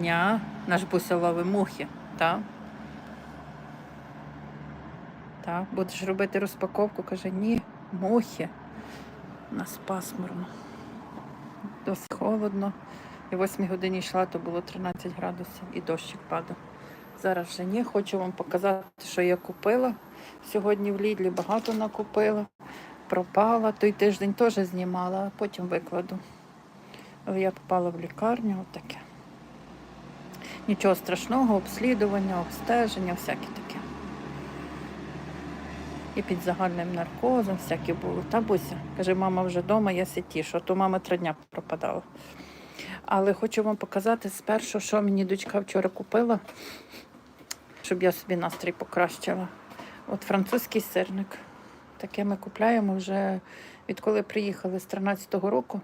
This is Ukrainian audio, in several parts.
дня наш Буся мухи, так? Так, будеш робити розпаковку, каже, ні, мухи. У нас пасмурно. Досить холодно. І в 8 годині йшла, то було 13 градусів і дощик падав. Зараз вже ні. Хочу вам показати, що я купила. Сьогодні в Лідлі багато накупила. Пропала. Той тиждень теж знімала, а потім викладу. Я попала в лікарню, отаке. Нічого страшного, обслідування, обстеження, всяке таке. І під загальним наркозом всяке було. Та буся, каже, мама вже вдома, я ситішу, а то мама три дня пропадала. Але хочу вам показати спершу, що мені дочка вчора купила, щоб я собі настрій покращила. От французький сирник. Таке ми купляємо вже відколи приїхали з 13-го року.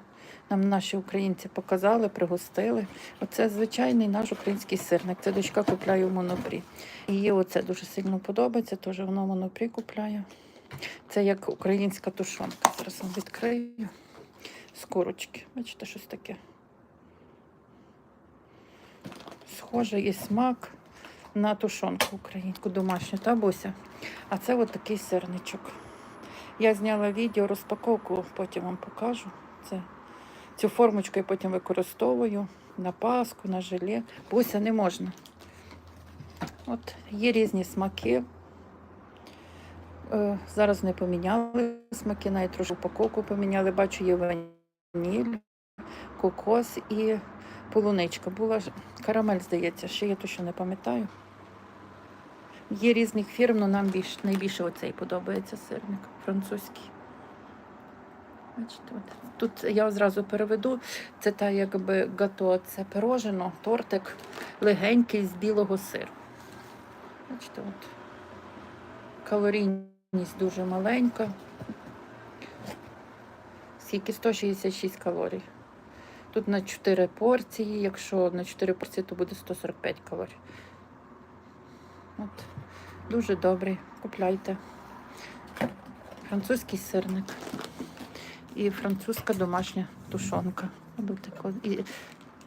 Нам наші українці показали, пригостили. Оце звичайний наш український сирник. Це дочка купляє в монопрі. Їй оце дуже сильно подобається, теж вона в монопрі купляє. Це як українська тушонка. Зараз вам відкрию з курочки. Бачите, щось таке. Схоже і смак на тушонку українську домашню, та Буся? А це от такий сирничок. Я зняла відео, розпаковку, потім вам покажу. Це, цю формочку я потім використовую на паску, на желе. Буся не можна. От є різні смаки. Е, зараз не поміняли смаки, навіть трошки упаковку поміняли. Бачу, є ваніль, кокос і полуничка. Була карамель, здається, ще я точно не пам'ятаю. Є різних фірм, але нам більш, найбільше оцей подобається сирник французький. Бачите, от. Тут я зразу переведу. Це та якби гато, це пирожено, тортик легенький з білого сиру. Бачите, от. Калорійність дуже маленька. Скільки 166 калорій. Тут на 4 порції. Якщо на 4 порції, то буде 145 калорій. От. Дуже добрий. Купляйте. Французький сирник. І французька домашня тушонка. І,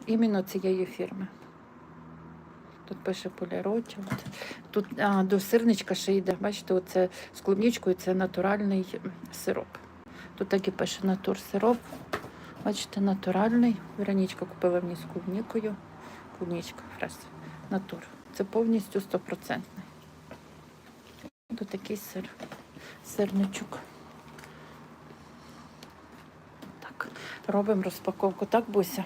іменно цієї фірми. Тут пише поляроті. Тут а, до сирничка ще йде. Бачите, оце з клубничкою це натуральний сироп. Тут так і пише натур сироп. Бачите, натуральний. Веронічка купила мені з клубнікою. Клубничка, фрес. Натур. Це повністю стопроцентний. Тут такий сир. Сирничок. Так, робимо розпаковку. Так, Буся?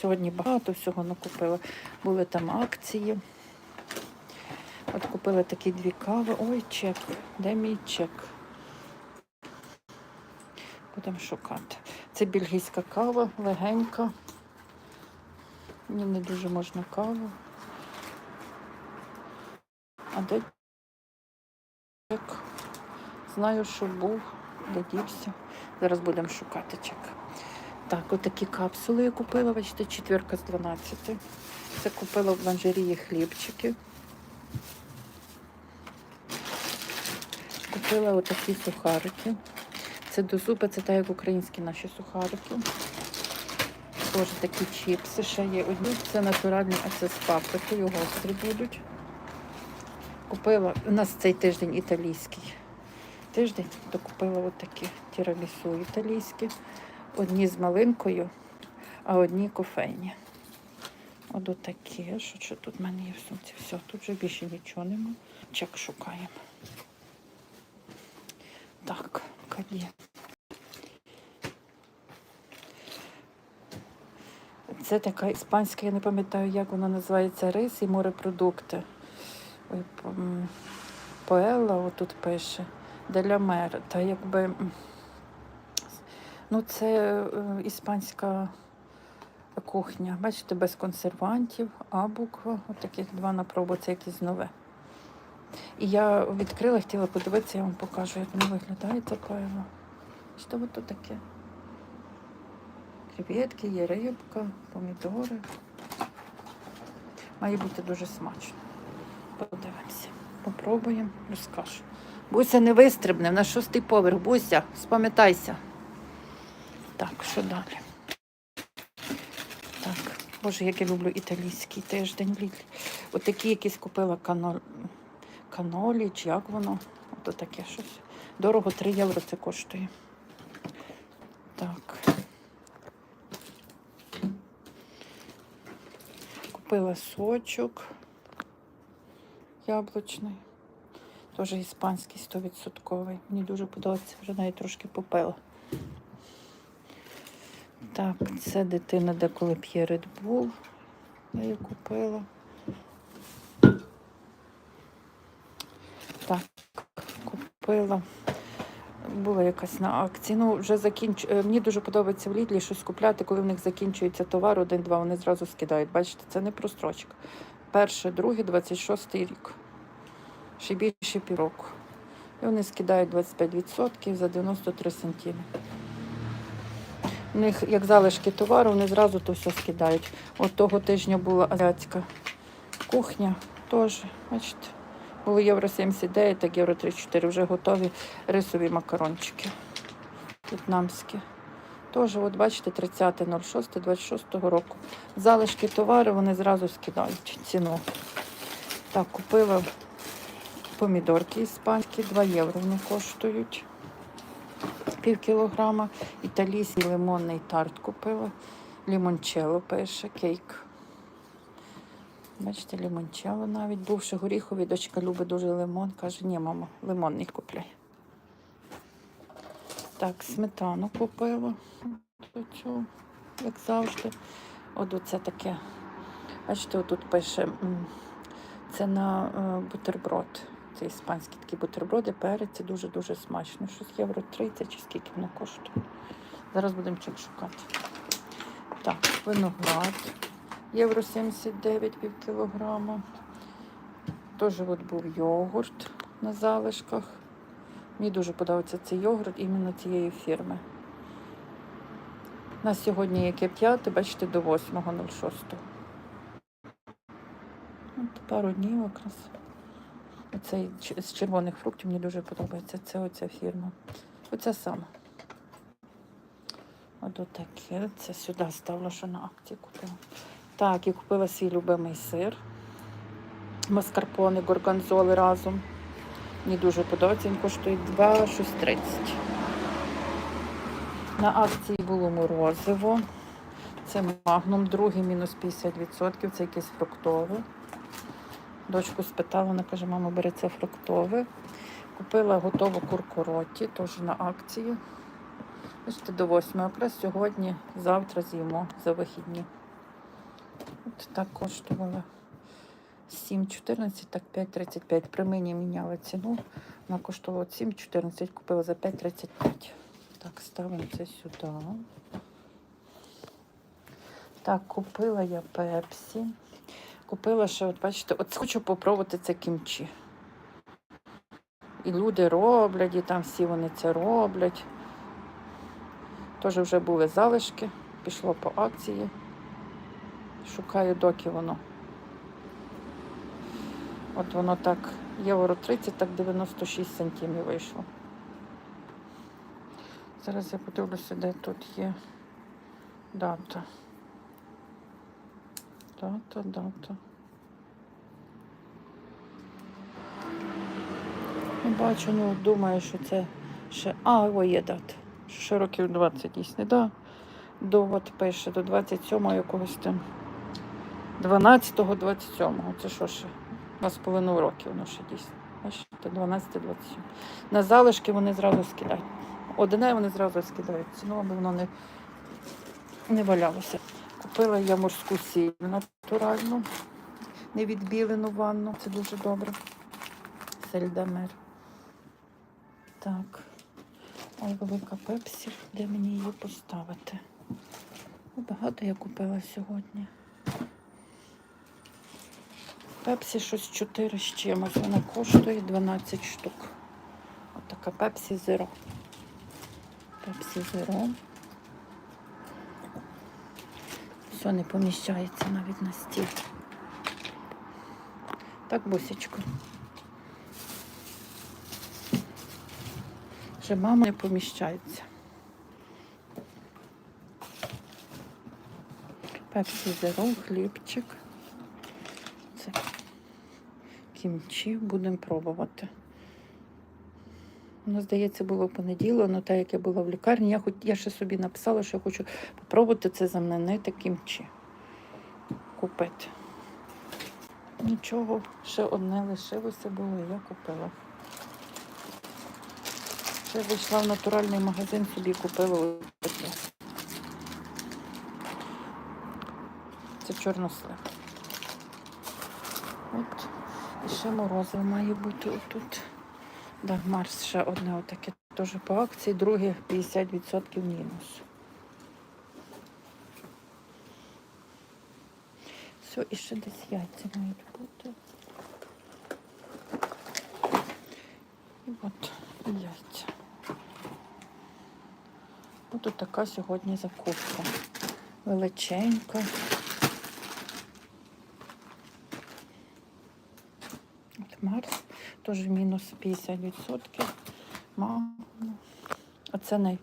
Сьогодні багато всього накупила. Були там акції. От купила такі дві кави. Ой, чек. Де мій чек? Будемо шукати. Це бельгійська кава, легенька. Мені не дуже можна каву. А де чек? Знаю, що був, де дівся. Зараз будемо шукати чек. Так, отакі капсули я купила, бачите, четвірка з 12. Це купила в ланжерії хлібчики. Купила отакі сухарики. Це до зуби, це так як українські наші сухарики. Теж такі чіпси ще є. Одні це натуральні, це з паприкою, гострі будуть. Купила, у нас цей тиждень італійський тиждень, то купила отакі тірамісу італійські. Одні з малинкою, а одні кофейні. От отакі. Що, що тут в мене є в сумці? Все, тут вже більше нічого нема. Чек шукаємо. Так, каді. Це така іспанська, я не пам'ятаю, як вона називається, рис і морепродукти. Ой, Поела отут пише. Делямер. Та якби. Ну, це е, іспанська кухня. Бачите, без консервантів, а буква. От таких два на пробу, це якесь нове. І я відкрила, хотіла подивитися, я вам покажу, як воно виглядає це пиво. Що тут таке? Креветки, є рибка, помідори. Має бути дуже смачно. Подивимося. Попробуємо, розкажу. Буся не вистрибне, на шостий поверх. Буся, спам'ятайся. Так, що далі? Так, Боже, як я люблю італійський тиждень. От такі якісь купила каноль... канолі, чи як воно? Ото таке щось. Дорого 3 євро це коштує. Так. Купила сочок яблучний. Теж іспанський 100%. Мені дуже подобається, вже навіть трошки попила. Так, це дитина деколи п'є Red Bull. Я її купила. Так, купила. Була якась на акції. Ну, вже закінч... е, Мені дуже подобається в Лідлі щось купляти, коли в них закінчується товар, один-два, вони зразу скидають. Бачите, це не прострочка. Перше, друге, 26 рік. Ще більше півроку. І вони скидають 25% за 93 сантиметри. У них як залишки товару, вони зразу то все скидають. От того тижня була азіатська кухня теж, бачите, було євро 79, так євро 34, вже готові рисові макарончики в'єтнамські. Теж, от бачите, 30.06, року. Залишки товару вони зразу скидають ціну. Так, купила помідорки іспанські, 2 євро вони коштують пів кілограма. Італійський лимонний тарт купила. Лімончело пише, кейк. Бачите, лімончело навіть. Бувши горіхові, дочка любить дуже лимон. Каже, ні, мама, лимонний купляй. Так, сметану купила. Оцю, як завжди. От оце таке. Бачите, отут пише, це на е, бутерброд. Це іспанські такі бутерброди, перець, дуже-дуже смачно. Щось євро 30 чи скільки воно коштує. Зараз будемо чек шукати. Так, виноград. Євро 79 пів кілограма. Теж от був йогурт на залишках. Мені дуже подобається цей йогурт іменно цієї фірми. У нас сьогодні яке п'яте, бачите, до 8.06. От пару днів якраз. Оцей з червоних фруктів мені дуже подобається. Це оця фірма. Оця сама. От таке. Це сюди ставила, що на акції купила. Так, і купила свій любимий сир. Маскарпоне, горгонзоли разом. Мені дуже подобається. Він коштує 2,630. На акції було морозиво. Це магнум, другий мінус 50%, це якесь фруктове. Дочку спитала, вона каже, мама, бери це фруктове. Купила готову куркуроті, теж на акції. Бачите, до 8. Якраз сьогодні, завтра з'їмо за вихідні. От так коштувала 7,14, так 5,35. При мені міняла ціну. Вона коштувала 7,14, купила за 5,35. Так, ставимо це сюди. Так, купила я пепсі. Купила ще, от бачите, от хочу попробувати це кімчі. І люди роблять, і там всі вони це роблять. Теж вже були залишки, пішло по акції. Шукаю, доки воно. От воно так, євро 30, так 96 сантимів вийшло. Зараз я подивлюся, де тут є дата. Дата, дата. Не бачу, ну думаю, що це ще. А, о, є дата. Ще років 20 дійсно, да. До от пише, до 27-го якогось там. 12-го, 27-го. Це що ще? Два з половиною років воно ще дійсно. Бачите, 12-27. На залишки вони зразу скидають. Одне вони зразу скидають. Ціну, аби воно не, не валялося. Купила я морську сіль натуральну, невідбілену ванну. Це дуже добре. Сельдамер. Так. Ой, велика пепсі. Де мені її поставити? Багато я купила сьогодні. Пепсі щось 4 з чимось. Вона коштує 12 штук. От така пепсі зеро. Пепсі зеро. Все не поміщається навіть на стіл. Так, бусечко. Вже мама не поміщається. Пепсі зеро, хлібчик. Це кімчі. Будемо пробувати. Воно, здається, було понеділок, але так як я була в лікарні, я, хоч, я ще собі написала, що я хочу попробувати це знамените кімчі купити. Нічого, ще одне лишилося було, я купила. Ще вийшла в натуральний магазин, собі купила таке. Це чорнослив. От. І ще морозиво має бути отут. Да, Марс ще одне отаке теж по акції, друге 50% мінус. Все, і ще десь яйця мають бути. І от яйця. Ось така сьогодні закупка. Величенька. От Марс теж мінус 50%. Мама. А най,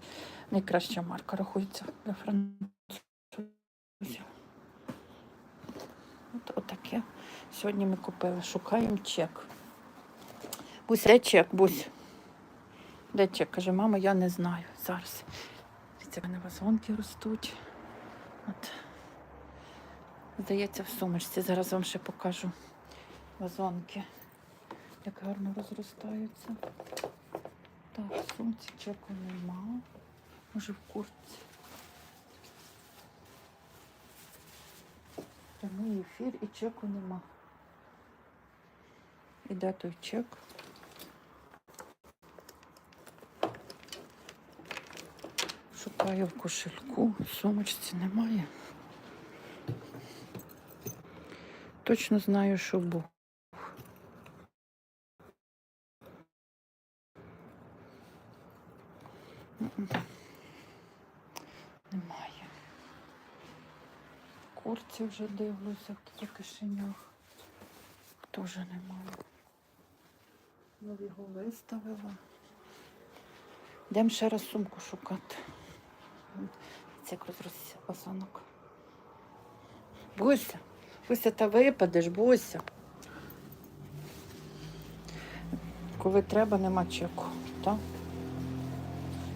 найкраща марка рахується для французів. От отаке. Сьогодні ми купили. Шукаємо чек. Бусь, де чек, Бусь? Де чек? Каже, мама, я не знаю зараз. Дивіться, в мене вазонки ростуть. От. Здається, в сумочці. Зараз вам ще покажу вазонки. Як гарно розростаються. Так, сумці чеку нема. Може в куртці. Прямий ефір і чеку нема. І де той чек? Шукаю в кошельку, сумочці немає. Точно знаю, що був. Немає. Курці вже дивлюся, таких кишенях. Теж немає. Ну, його виставила. Йдемо ще раз сумку шукати. Це як розросся пасанок. Буся, Буся, та випадеш, Буся. Коли треба, нема чеку, так?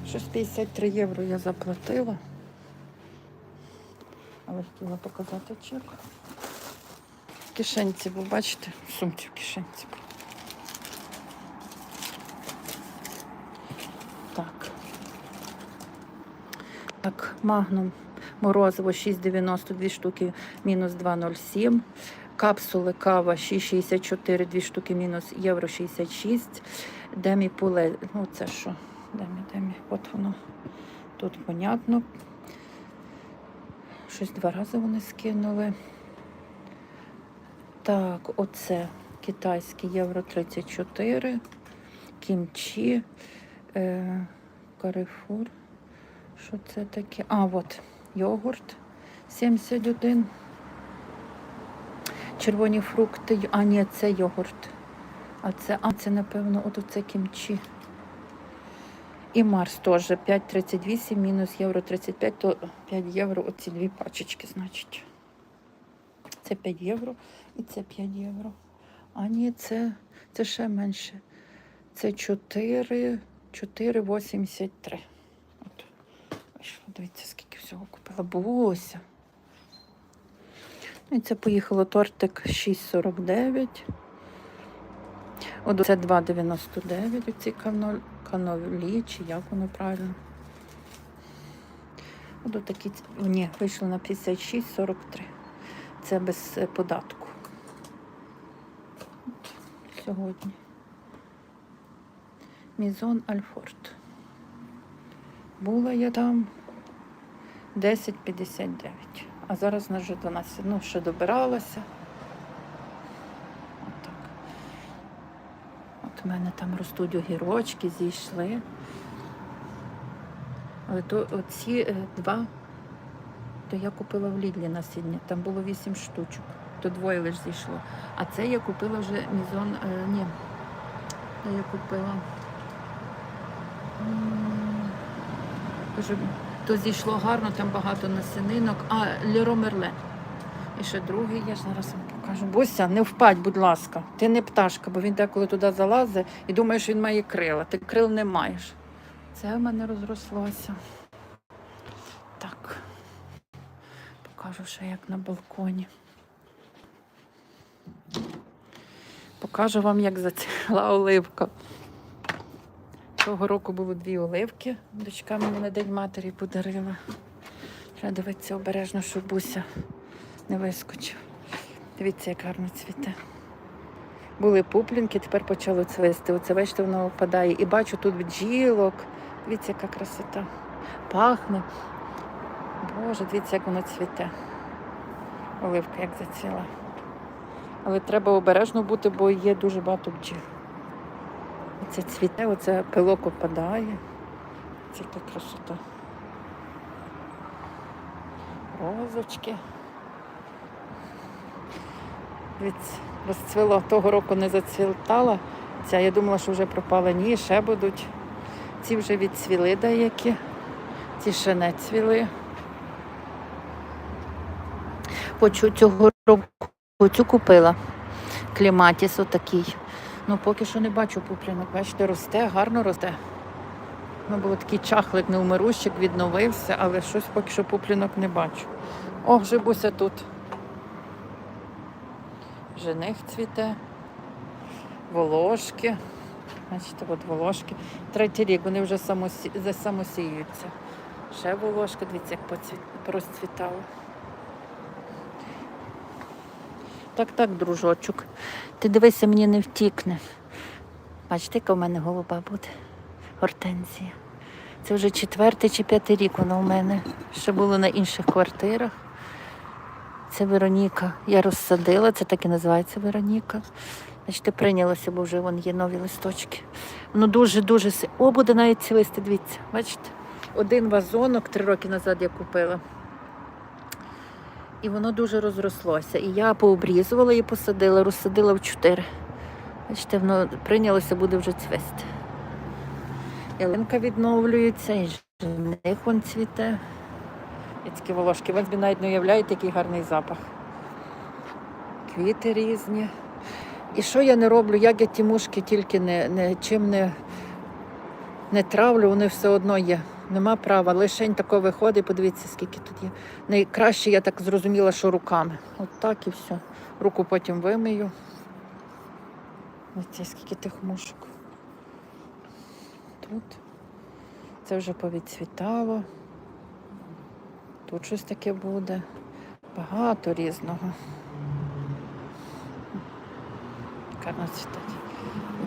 Щось 53 євро я заплатила. Але хотіла показати чек. В кишенці, ви бачите, в сумці в кишенці. Так. Так, магнум морозиво 6,90 2 штуки мінус 2,07. Капсули кава 6,64 2 штуки мінус євро 66. Демі пуле, ну це що? От воно. Тут понятно. Щось два рази вони скинули. Так, оце китайський євро 34. Кімчі. Е, Карифур. Що це таке? А, от йогурт 71. Червоні фрукти. А, ні, це йогурт. А це, а, це, напевно, от оце кімчі. І Марс теж 5,38 мінус євро 35, то 5 євро оці дві пачечки, значить. Це 5 євро і це 5 євро. А ні, це, це ще менше. Це 4, 4,83. От. Дивіться, скільки всього купила. Буся. Ну, І це поїхало тортик 6,49. От це 2,99 оці каноль, канолі, чи як воно правильно. От такі, ні, вийшло на 56,43. Це без е, податку. Сьогодні. Мізон Альфорд. Була я там 10,59. А зараз вже 12. Ну, ще добиралася. От так. У мене там ростуть огірочки, зійшли. Але то оці е, два, то я купила в Лідлі на сідні. Там було 8 штучок. То двоє лише зійшло. А це я купила вже мізон. Е, ні. Я купила. то зійшло гарно, там багато насінинок. А, Леро Мерлен. І ще другий, я ж зараз вам покажу. Буся, не впадь, будь ласка. Ти не пташка, бо він деколи туди залазить і думає, що він має крила. Ти крил не маєш. Це в мене розрослося. Так. Покажу ще як на балконі. Покажу вам, як зацвіла оливка. Того року було дві оливки. Дочка мені на День матері подарила. Треба дивитися обережно, щоб буся не вискочив. Дивіться, як гарно цвіте. Були пуплінки, тепер почало цвісти. Оце бачите, воно опадає. І бачу тут бджілок. Дивіться, яка красота. Пахне. Боже, дивіться, як воно цвіте. Оливка як зацвіла. Але треба обережно бути, бо є дуже багато бджіл. Оце цвіте, оце пилок опадає. Це яка красота. Розочки. Дивіться, розцвіло. Того року не зацвітала. Ця я думала, що вже пропала. Ні, ще будуть. Ці вже відцвіли деякі. Ці ще не цвіли. Хочу цього року цю купила. Кліматіс отакий. Ну, поки що не бачу пуплінок. Бачите, росте, гарно росте. Ну, було такий чахлик, неумирущик, відновився, але щось поки що пуплінок не бачу. О, вже буся тут. Жених цвіте, волошки. Бачите, от волошки. Третій рік, вони вже самосі... самосіються. Ще волошка, дивіться, як поцвіт... розцвітало. Так, так, дружочок. Ти дивися, мені не втікне. Бачите, яка в мене голуба буде. Гортензія. Це вже четвертий чи п'ятий рік вона у мене. Ще було на інших квартирах. Це Вероніка. Я розсадила, це так і називається Вероніка. Бачите, прийнялося, бо вже вон є нові листочки. Воно дуже-дуже О, буде навіть цвісти, дивіться, бачите? Один вазонок три роки назад я купила. І воно дуже розрослося. І я пообрізувала і посадила, розсадила в чотири. Бачите, воно прийнялося, буде вже цвісти. Ялинка відновлюється, і жених вон цвіте. І такі волошки. Ви собі навіть не уявляєте, який гарний запах. Квіти різні. І що я не роблю, як я ті мушки тільки не, не, чим не, не травлю, вони все одно є. Нема права. Лишень тако виходить, подивіться, скільки тут є. Найкраще я так зрозуміла, що руками. От так і все. Руку потім вимию. Ось скільки тих мушок. Тут. Це вже повідцвітало. Тут щось таке буде. Багато різного.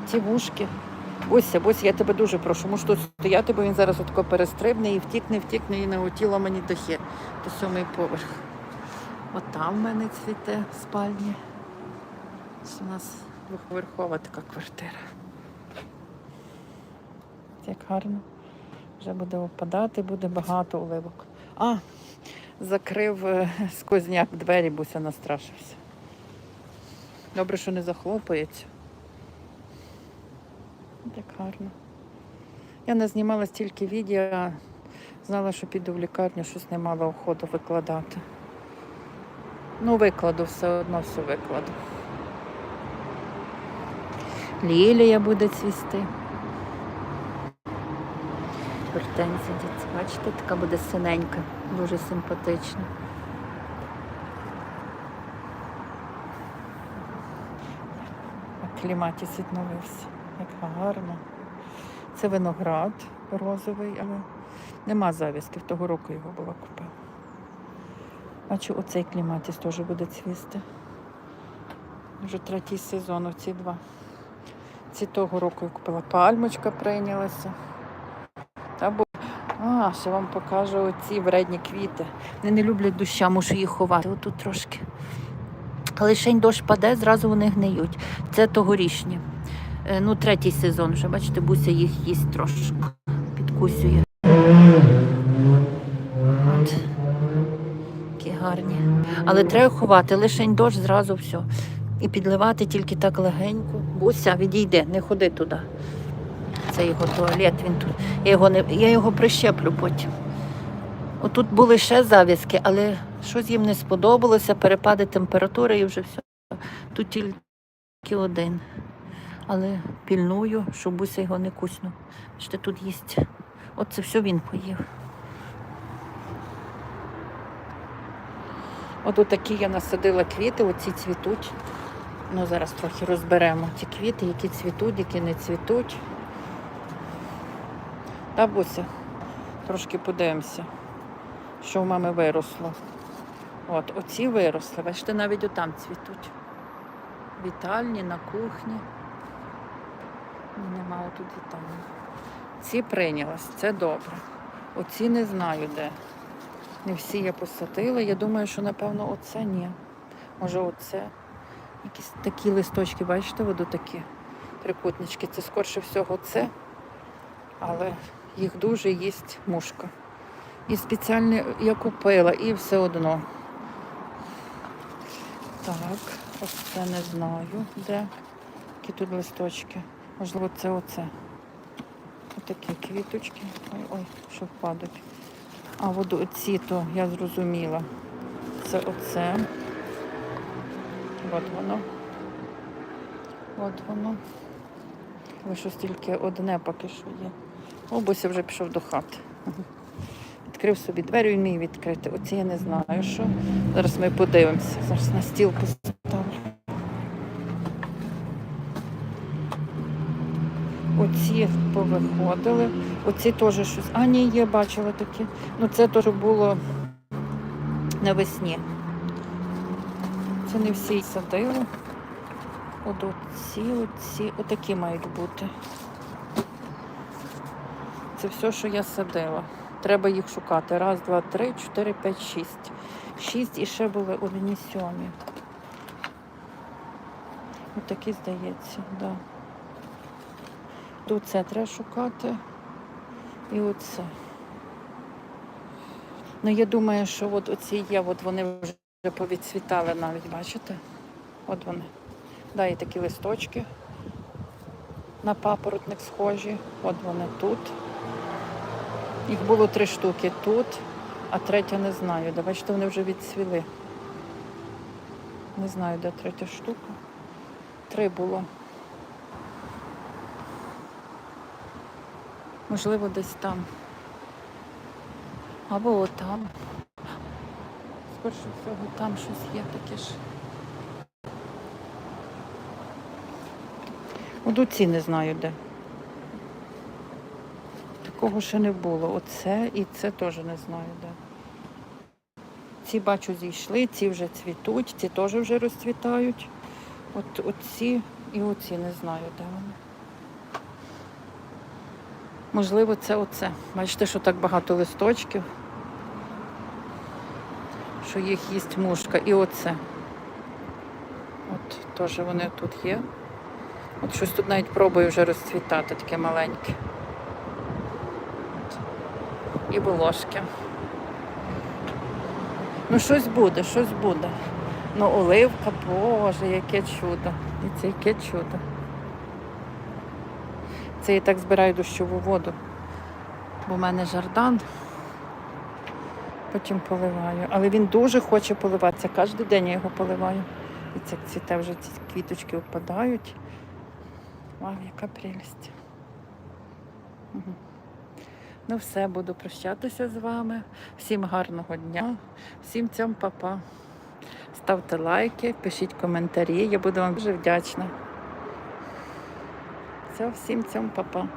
Ці вушки. Буся, Буся, я тебе дуже прошу, можеш тут стояти, бо він зараз отако перестрибне і втікне, втікне і налетіло мені до хи, до сьомий поверх. От там в мене цвіте в спальні. Це у нас двохповерхова така квартира. Як гарно. Вже буде опадати, буде багато оливок. А, закрив е, сквозняк двері, буся настрашився. Добре, що не захлопається. Як гарно. Я не знімала стільки відео, знала, що піду в лікарню, щось не мала охоту викладати. Ну, викладу все одно все викладу. Лілія буде цвісти. Гортензія, бачите, така буде синенька, дуже симпатична. Кліматіс відновився. Як гарно. Це виноград розовий, але нема зав'язків. Того року його була купила. Бачу, оцей кліматіс теж буде цвісти. Вже третій сезон, оці два. Ці того року я купила пальмочка прийнялася. А, ще вам покажу оці вредні квіти. Вони не люблять доща, мушу їх ховати. Отут трошки. Лишень дощ паде, зразу вони гниють. Це тогорічні. Е, Ну, третій сезон вже, бачите, буся їх їсть трошки. Підкусює. От. Такі гарні. Але треба ховати, лишень дощ, зразу все. І підливати тільки так легенько. Буся, відійди, не ходи туди. Це його туалет, він тут. Я його, не, я його прищеплю потім. Отут були ще зав'язки, але щось їм не сподобалося, перепади температури і вже все. Тут тільки один. Але пільную, щоб Буся його не куснув. Бачите, тут їсть. Оце все він поїв. От такі я насадила квіти, оці цвітуть. Ну, зараз трохи розберемо ці квіти, які цвітуть, які не цвітуть. Та Буся, трошки подивимося, що в мами виросло. От, оці виросли, бачите, навіть отам цвітуть. Вітальні, на кухні. Нема отут вітальні. Ці прийнялась, це добре. Оці не знаю де. Не всі я посадила. Я думаю, що напевно оце ні. Може оце. Якісь такі листочки, бачите, воду такі трикутнички. Це скорше всього це. Але їх дуже їсть мушка. І спеціально я купила, і все одно. Так, ось це не знаю, де. Які тут листочки. Можливо, це оце. Отакі квіточки. Ой, ой, що впадуть. А от оці то я зрозуміла. Це оце. От воно. От воно. Щось тільки одне поки що є. О, Буся вже пішов до хати. Відкрив собі двері, він міг відкрити. Оці я не знаю, що. Зараз ми подивимося. Зараз на стіл поставлю. Оці повиходили. Оці теж щось. А, ні, є, бачила такі. Ну це теж було навесні. Це не всі садили. От оці, оці, отакі мають бути. Це все, що я садила. Треба їх шукати. Раз, два, три, чотири, п'ять, шість. Шість і ще були одні сьомі. Отакі, здається, так. Да. Тут це треба шукати. І оце. Ну, я думаю, що от оці є, от вони вже повідцвітали навіть, бачите? От вони. Да, і такі листочки на папоротник схожі. От вони тут. Їх було три штуки тут, а третя не знаю. Да, бачите, вони вже відцвіли. Не знаю, де третя штука. Три було. Можливо, десь там. Або отам. Скорше всього, там щось є таке ж. От оці не знаю де. Такого ще не було. Оце і це теж не знаю де. Ці бачу зійшли, ці вже цвітуть, ці теж вже розцвітають. От оці і оці не знаю, де вони. Можливо, це оце. Бачите, що так багато листочків, що їх їсть мушка. І оце. От теж вони тут є. От щось тут навіть пробує вже розцвітати, таке маленьке. І волошки. Ну, щось буде, щось буде. Ну, оливка, боже, яке чудо. І це яке чудо. Це я так збираю дощову воду, бо в мене жардан. Потім поливаю. Але він дуже хоче поливатися. Кожен день я його поливаю. І це цвіте вже ці квіточки впадають. Вау, яка прелість. Угу. Ну все, буду прощатися з вами. Всім гарного дня, всім цьому папа. Ставте лайки, пишіть коментарі. Я буду вам дуже вдячна. Все, всім цьому папа.